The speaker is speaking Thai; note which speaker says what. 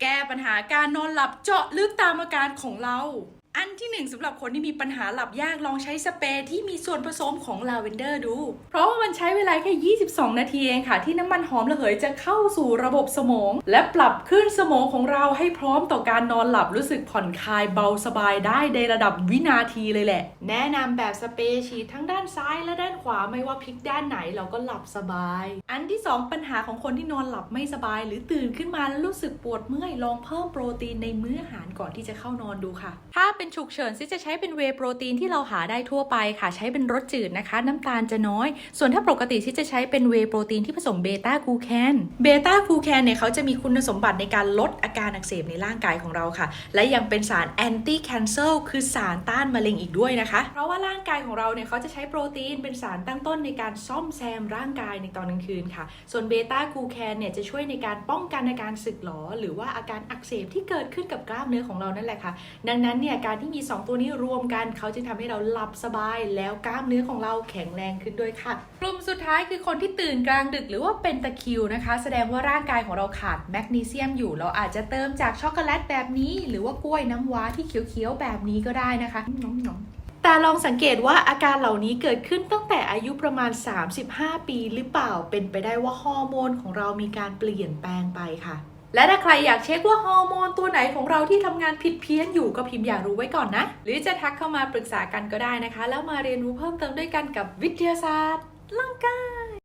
Speaker 1: แก้ปัญหาการนอนหลับเจาะลึกตามอาการของเรา อันที่หนึ่งสำหรับคนที่มีปัญหาหลับยากลองใช้สเปรย์ที่มีส่วนผสมของลาเวนเดอร์ดู เพราะว่ามันใช้เวลาแค่ 22 นาทีเองค่ะ ที่น้ำมันหอมระเหยจะเข้าสู่ระบบสมอง และปรับขึ้นสมองของเราให้พร้อมต่อการนอนหลับรู้สึกผ่อนคลายเบาสบายได้ในระดับวินาทีเลยแหละ แนะนำแบบสเปรย์ฉีดทั้งด้านซ้ายและด้านขวาไม่ว่าพลิกด้านไหนเราก็หลับสบาย อันที่สองปัญหาของคนที่นอนหลับไม่สบาย หรือตื่นขึ้นมาแล้วรู้สึกปวดเมื่อยลองเพิ่มโปรตีนในมื้ออาหารก่อนที่จะเข้านอนดูค่ะ ถ้าเป็นฉุกเฉินซิจะใช้เป็นเวโปรตีนที่เราหาได้ทั่วไปค่ะ ใช้เป็นรสจืดนะคะ น้ำตาลจะน้อย ส่วนถ้าปกติที่จะใช้เป็นเวโปรตีนที่ผสมเบต้ากูแคนเบต้ากูแคนเนี่ยเขาจะมีคุณสมบัติในการลดอาการอักเสบในร่างกายของเราค่ะ และยังเป็นสารแอนตี้แคนเซลคือสารต้านมะเร็งอีกด้วยนะคะ เพราะว่าร่างกายของเราเนี่ยเขาจะใช้โปรตีนเป็นสารตั้งต้นในการซ่อมแซมร่างกายในตอนกลางคืนค่ะ ส่วนเบต้ากูแคนเนี่ยจะช่วยในการป้องกันอาการสึกหรอ หรือว่าอาการอักเสบที่เกิดขึ้นกับกล้ามเนื้อของเรานั่นแหละค่ะ ดังนั้นเนี่ยการที่มี 2 ตัวนี้รวมกัน เขาจะทำให้เราหลับสบายแล้วกล้ามเนื้อของเราแข็งแรงขึ้นด้วยค่ะ กลุ่มสุดท้ายคือคนที่ตื่นกลางดึกหรือว่าเป็นตะคริวนะคะ แสดงว่าร่างกายของเราขาดแมกนีเซียมอยู่ เราอาจจะเติมจากช็อกโกแลตแบบนี้ หรือว่ากล้วยน้ำว้าที่เขียวๆแบบนี้ก็ได้นะคะน้องๆแต่ลองสังเกตว่าอาการเหล่านี้เกิดขึ้นตั้งแต่อายุประมาณ 35 ปีหรือเปล่า เป็นไปได้ว่าฮอร์โมนของเรามีการเปลี่ยนแปลงไปค่ะ และถ้าใครอยากเช็คว่าฮอร์โมนตัวไหนของเราที่ทำงานผิดเพี้ยนอยู่ก็พิมพ์อยากรู้ไว้ก่อนนะ หรือจะทักเข้ามาปรึกษากันก็ได้นะคะ แล้วมาเรียนรู้เพิ่มเติมด้วยกันกับวิทยาศาสตร์ร่างกาย